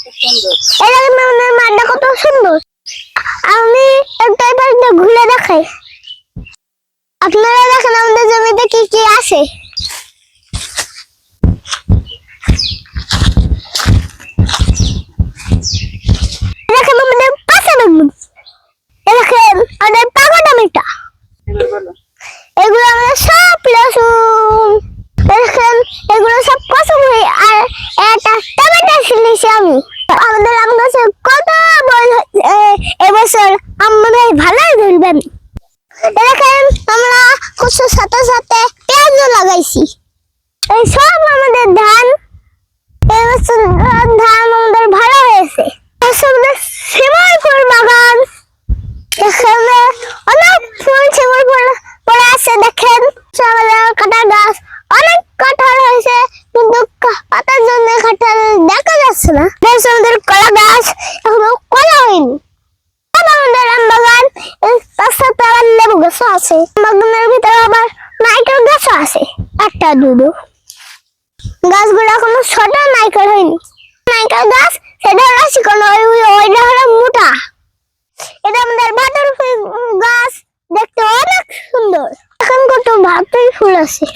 দেখেন আমাদের মাঠটা কত সুন্দর। আমি একটা ঘুরে দেখাই। আপনারা দেখেন আমাদের জমিতে কি কি আছে দেখেন আমাদের পাশে বেগুন এই দেখেন আমাদের পাকা টমেটো এগুলো আমাদের সব রসুন দেখেন এগুলো সব পছন্দ হয়ে আর একটা ছিলিছি আমি। আমাদের আম গাছে কত বল এবছর আমাদের ভালোই ধরবেন দেখেন, আমরা কচুর সাথে সাথে পেঁয়াজও লাগাইছি। এই সব আমাদের ধান। এবছর ধান আমাদের ভালো হয়েছে। ফুল বাগান, এখানে অনেক ফুল ফুল পড়ে আছে, দেখেন। আমাদের কাঁঠাল গাছ অনেক কাঁঠাল হয়েছে কিন্তু কা- পাতার জন্য কাঁঠাল দেখা না। দেখছি আমাদের কলা গাছ এখনও কলা হয়নি। আমাদের আম বাগান তার সাথে আবার লেবু গাছও আছে। বাগানের ভিতরে আবার নাইকেল গাছও আছে। একটা, দুটো। গাছগুলো এখনও ছোট নাইকেল হয়নি। নাইকেল গাছ, সেটা হলো ওই ওইটা হলো মোটা। এটা আমাদের ভাতের গাছ, দেখতে অনেক সুন্দর। এখন কত ভাতের ফুল আছে।